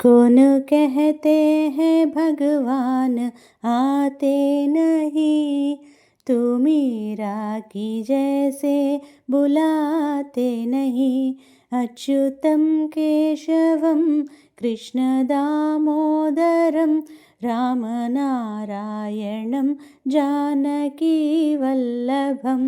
कौन कहते हैं भगवान आते नहीं तू मीरा की जैसे बुलाते नहीं अच्युतं केशवं कृष्णदामोदरं రామనారాయణం జానకీ వల్లభం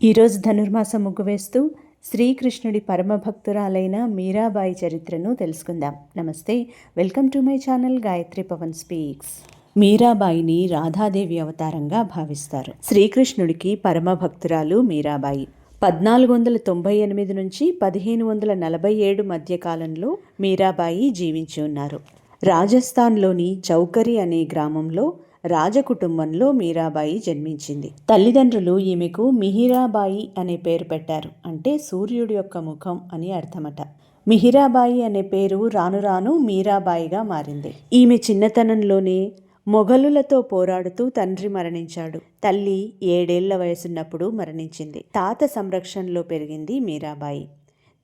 ఈరోజు ధనుర్మాసం ముగ్గు వేస్తూ శ్రీకృష్ణుడి పరమభక్తురాలైన మీరాబాయి చరిత్రను తెలుసుకుందాం. నమస్తే welcome to my channel Gayatri Pawan speaks. మీరాబాయిని Radha Devi అవతారంగా భావిస్తారు. శ్రీకృష్ణుడికి పరమభక్తురాలు మీరాబాయి. పద్నాలుగు వందల తొంభై ఎనిమిది నుంచి పదిహేను వందల నలభై ఏడు మధ్య కాలంలో మీరాబాయి జీవించి ఉన్నారు. రాజస్థాన్లోని చౌకరి అనే గ్రామంలో రాజకుటుంబంలో మీరాబాయి జన్మించింది. తల్లిదండ్రులు ఈమెకు మిహిరాబాయి అనే పేరు పెట్టారు. అంటే సూర్యుడి యొక్క ముఖం అని అర్థమట. మిహిరాబాయి అనే పేరు రాను రాను మీరాబాయిగా మారింది. ఈమె చిన్నతనంలోనే మొఘలులతో పోరాడుతూ తండ్రి మరణించాడు. తల్లి ఏడేళ్ళ వయసున్నప్పుడు మరణించింది. తాత సంరక్షణలో పెరిగింది మీరాబాయి.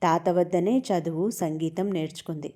తాత వద్దనే చదువు సంగీతం నేర్చుకుంది.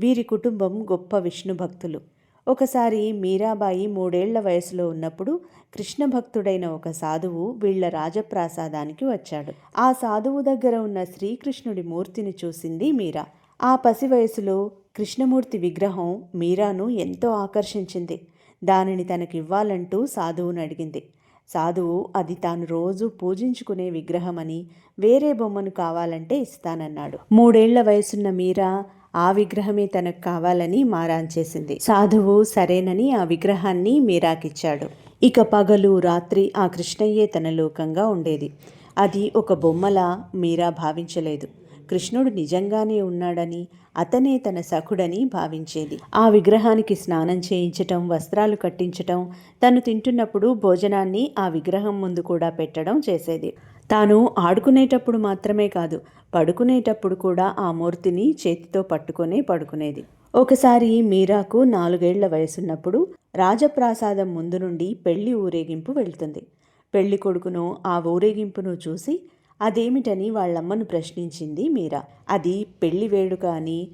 వీరి కుటుంబం గొప్ప విష్ణు భక్తులు ఒకసారి మీరాబాయి మూడేళ్ళ వయసులో ఉన్నప్పుడు కృష్ణ భక్తుడైన ఒక సాధువు వీళ్ళ రాజప్రాసాదానికి వచ్చాడు. ఆ సాధువు దగ్గర ఉన్న శ్రీకృష్ణుడి మూర్తిని చూసింది మీరా. ఆ పసి వయసులో కృష్ణమూర్తి విగ్రహం మీరాను ఎంతో ఆకర్షించింది. దానిని తనకివ్వాలంటూ సాధువును అడిగింది. సాధువు అది తాను రోజు పూజించుకునే విగ్రహమని వేరే బొమ్మను కావాలంటే ఇస్తానన్నాడు. మూడేళ్ళ వయసున్న మీరా ఆ విగ్రహమే తనకు కావాలని మారాన్ చేసింది. సాధువు సరేనని ఆ విగ్రహాన్ని మీరాకిచ్చాడు. ఇక పగలు రాత్రి ఆ కృష్ణయ్యే తన లోకంగా ఉండేది. అది ఒక బొమ్మలా మీరా భావించలేదు. కృష్ణుడు నిజంగానే ఉన్నాడని అతనే తన సఖుడని భావించేది. ఆ విగ్రహానికి స్నానం చేయించటం వస్త్రాలు కట్టించటం తను తింటున్నప్పుడు భోజనాన్ని ఆ విగ్రహం ముందు కూడా పెట్టడం చేసేది. తాను ఆడుకునేటప్పుడు మాత్రమే కాదు పడుకునేటప్పుడు కూడా ఆ మూర్తిని చేతితో పట్టుకొని పడుకునేది. ఒకసారి మీరాకు నాలుగేళ్ళ వయసున్నప్పుడు రాజప్రాసాదం ముందు నుండి పెళ్ళి ఊరేగింపు వెళ్తుంది. పెళ్ళి కొడుకును ఆ ఊరేగింపును చూసి అదేమిటని వాళ్ళమ్మను ప్రశ్నించింది మీరా. అది పెళ్ళి వేడుక అని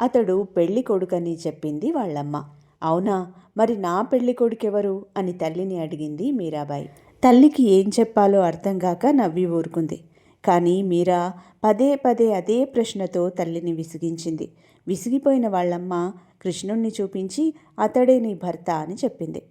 అతడు పెళ్ళి కొడుకని చెప్పింది వాళ్ళమ్మ. అవునా? మరి నా పెళ్ళి కొడుకెవరు? అని తల్లిని అడిగింది మీరాబాయి. తల్లికి ఏం చెప్పాలో అర్థం కాక నవ్వి ఊరుకుంది. కానీ మీరా పదే పదే అదే ప్రశ్నతో తల్లిని విసిగించింది. విసిగిపోయిన వాళ్ళమ్మ కృష్ణుణ్ణి చూపించి అతడే నీ భర్త అని చెప్పింది.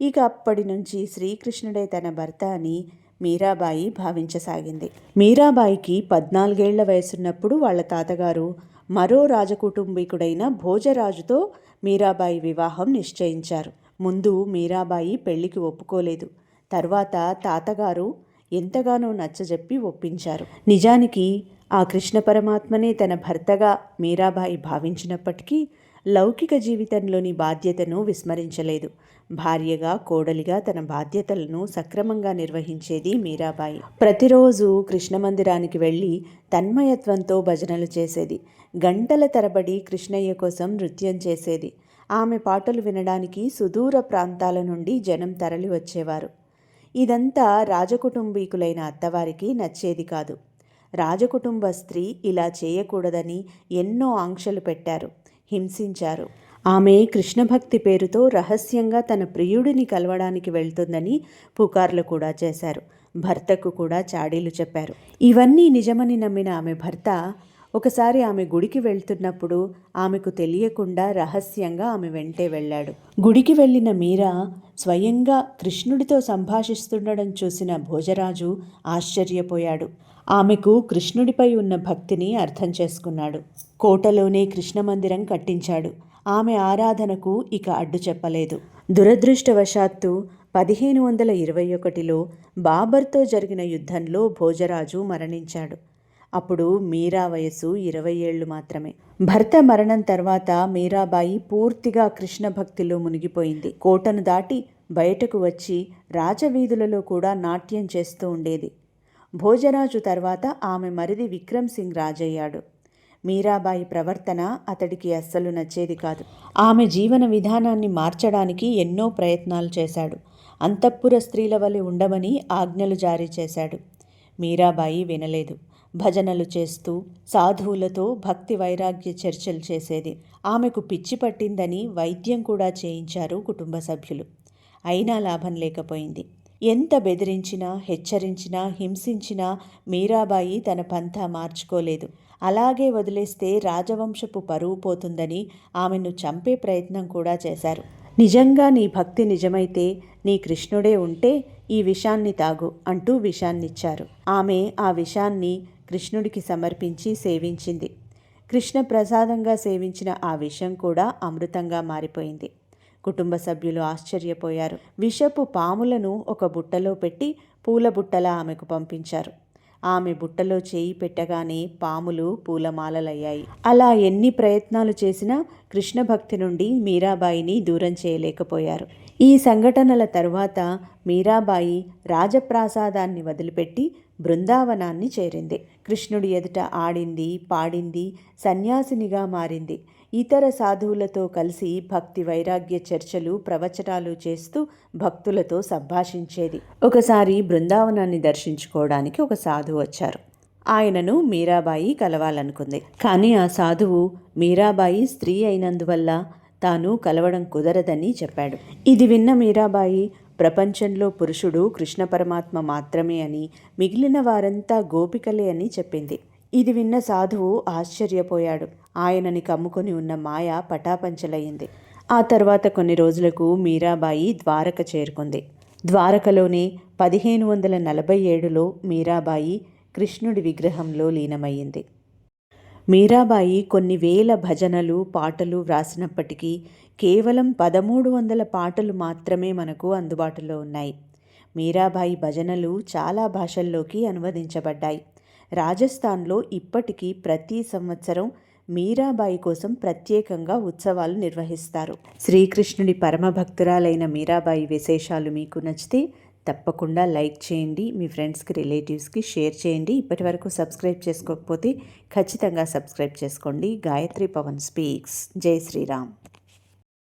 ఇక అప్పటి నుంచి శ్రీకృష్ణుడే తన భర్త అని మీరాబాయి భావించసాగింది. మీరాబాయికి పద్నాలుగేళ్ళ వయసున్నప్పుడు వాళ్ళ తాతగారు మరో రాజకుటుంబీకుడైన భోజరాజుతో మీరాబాయి వివాహం నిశ్చయించారు. ముందు మీరాబాయి పెళ్ళికి ఒప్పుకోలేదు. తర్వాత తాతగారు ఎంతగానో నచ్చజెప్పి ఒప్పించారు. నిజానికి ఆ కృష్ణ పరమాత్మనే తన భర్తగా మీరాబాయి భావించినప్పటికీ లౌకిక జీవితంలోని బాధ్యతను విస్మరించలేదు. భార్యగా కోడలిగా తన బాధ్యతలను సక్రమంగా నిర్వహించేది మీరాబాయి. ప్రతిరోజు కృష్ణ మందిరానికి వెళ్ళి తన్మయత్వంతో భజనలు చేసేది. గంటల తరబడి కృష్ణయ్య కోసం నృత్యం చేసేది. ఆమె పాటలు వినడానికి సుదూర ప్రాంతాల నుండి జనం తరలి వచ్చేవారు ఇదంతా రాజకుటుంబీకులైన అత్తవారికి నచ్చేది కాదు. రాజకుటుంబ స్త్రీ ఇలా చేయకూడదని ఎన్నో ఆంక్షలు పెట్టారు హింసించారు. ఆమె కృష్ణభక్తి పేరుతో రహస్యంగా తన ప్రియుడిని కలవడానికి వెళ్తుందని పుకార్లు కూడా చేశారు భర్తకు కూడా చాడీలు చెప్పారు. ఇవన్నీ నిజమని నమ్మిన ఆమె భర్త ఒకసారి ఆమె గుడికి వెళ్తున్నప్పుడు ఆమెకు తెలియకుండా రహస్యంగా ఆమె వెంటే వెళ్ళాడు. గుడికి వెళ్ళిన మీరా స్వయంగా కృష్ణుడితో సంభాషిస్తుండడం చూసిన భోజరాజు ఆశ్చర్యపోయాడు. ఆమెకు కృష్ణుడిపై ఉన్న భక్తిని అర్థం చేసుకున్నాడు. కోటలోనే కృష్ణ మందిరం కట్టించాడు. ఆమె ఆరాధనకు ఇక అడ్డు చెప్పలేదు. దురదృష్టవశాత్తు పదిహేను వందల ఇరవై ఒకటిలో బాబర్తో జరిగిన యుద్ధంలో భోజరాజు మరణించాడు. అప్పుడు మీరా వయసు ఇరవై ఏళ్ళు మాత్రమే. భర్త మరణం తర్వాత మీరాబాయి పూర్తిగా కృష్ణ భక్తిలో మునిగిపోయింది. కోటను దాటి బయటకు వచ్చి రాజవీధులలో కూడా నాట్యం చేస్తూ ఉండేది. భోజరాజు తర్వాత ఆమె మరిది విక్రమ్ సింగ్ రాజయ్యాడు. మీరాబాయి ప్రవర్తన అతడికి అస్సలు నచ్చేది కాదు. ఆమె జీవన విధానాన్ని మార్చడానికి ఎన్నో ప్రయత్నాలు చేశాడు. అంతఃపుర స్త్రీల వలె ఉండమని ఆజ్ఞలు జారీ చేశాడు. మీరాబాయి వినలేదు. భజనలు చేస్తూ సాధువులతో భక్తి వైరాగ్య చర్చలు చేసేది. ఆమెకు పిచ్చి పట్టిందని వైద్యం కూడా చేయించారు కుటుంబ సభ్యులు. అయినా లాభం లేకపోయింది. ఎంత బెదిరించినా హెచ్చరించినా హింసించినా మీరాబాయి తన పంథా మార్చుకోలేదు. అలాగే వదిలేస్తే రాజవంశపు పరువు పోతుందని ఆమెను చంపే ప్రయత్నం కూడా చేశారు. నిజంగా నీ భక్తి నిజమైతే నీ కృష్ణుడే ఉంటే ఈ విషాన్ని తాగు అంటూ విషాన్నిచ్చారు. ఆమె ఆ విషాన్ని కృష్ణుడికి సమర్పించి సేవించింది. కృష్ణ ప్రసాదంగా సేవించిన ఆ విషం కూడా అమృతంగా మారిపోయింది. కుటుంబ సభ్యులు ఆశ్చర్యపోయారు. విషపు పాములను ఒక బుట్టలో పెట్టి పూల బుట్టలా ఆమెకు పంపించారు. ఆమె బుట్టలో చేయి పెట్టగానే పాములు పూలమాలలయ్యాయి. అలా ఎన్ని ప్రయత్నాలు చేసినా కృష్ణ భక్తి నుండి మీరాబాయిని దూరం చేయలేకపోయారు. ఈ సంఘటనల తరువాత మీరాబాయి రాజప్రాసాదాన్ని వదిలిపెట్టి బృందావనాన్ని చేరింది. కృష్ణుడి ఎదుట ఆడింది పాడింది సన్యాసినిగా మారింది. ఇతర సాధువులతో కలిసి భక్తి వైరాగ్య చర్చలు ప్రవచనాలు చేస్తూ భక్తులతో సంభాషించేది. ఒకసారి బృందావనాన్ని దర్శించుకోవడానికి ఒక సాధువు వచ్చారు. ఆయనను మీరాబాయి కలవాలనుకుంది. కానీ ఆ సాధువు మీరాబాయి స్త్రీ అయినందువల్ల తాను కలవడం కుదరదని చెప్పాడు. ఇది విన్న మీరాబాయి ప్రపంచంలో పురుషుడు కృష్ణ పరమాత్మ మాత్రమే అని మిగిలిన వారంతా గోపికలే అని చెప్పింది. ఇది విన్న సాధువు ఆశ్చర్యపోయాడు. ఆయనని కమ్ముకొని ఉన్న మాయ పటాపంచలయ్యింది. ఆ తర్వాత కొన్ని రోజులకు మీరాబాయి ద్వారక చేరుకుంది. ద్వారకలోనే పదిహేను వందల నలభై ఏడులో మీరాబాయి కృష్ణుడి విగ్రహంలో లీనమయ్యింది. మీరాబాయి కొన్ని వేల భజనలు పాటలు వ్రాసినప్పటికీ కేవలం పదమూడు వందల పాటలు మాత్రమే మనకు అందుబాటులో ఉన్నాయి. మీరాబాయి భజనలు చాలా భాషల్లోకి అనువదించబడ్డాయి. రాజస్థాన్లో ఇప్పటికీ ప్రతి సంవత్సరం మీరాబాయి కోసం ప్రత్యేకంగా ఉత్సవాలు నిర్వహిస్తారు. శ్రీకృష్ణుడి పరమభక్తురాలైన మీరాబాయి విశేషాలు మీకు నచ్చితే తప్పకుండా లైక్ చేయండి మీ ఫ్రెండ్స్కి రిలేటివ్స్కి షేర్ చేయండి. ఇప్పటి వరకు సబ్స్క్రైబ్ చేసుకోకపోతే ఖచ్చితంగా సబ్స్క్రైబ్ చేసుకోండి. గాయత్రి పవన్ స్పీక్స్. జై శ్రీరామ్.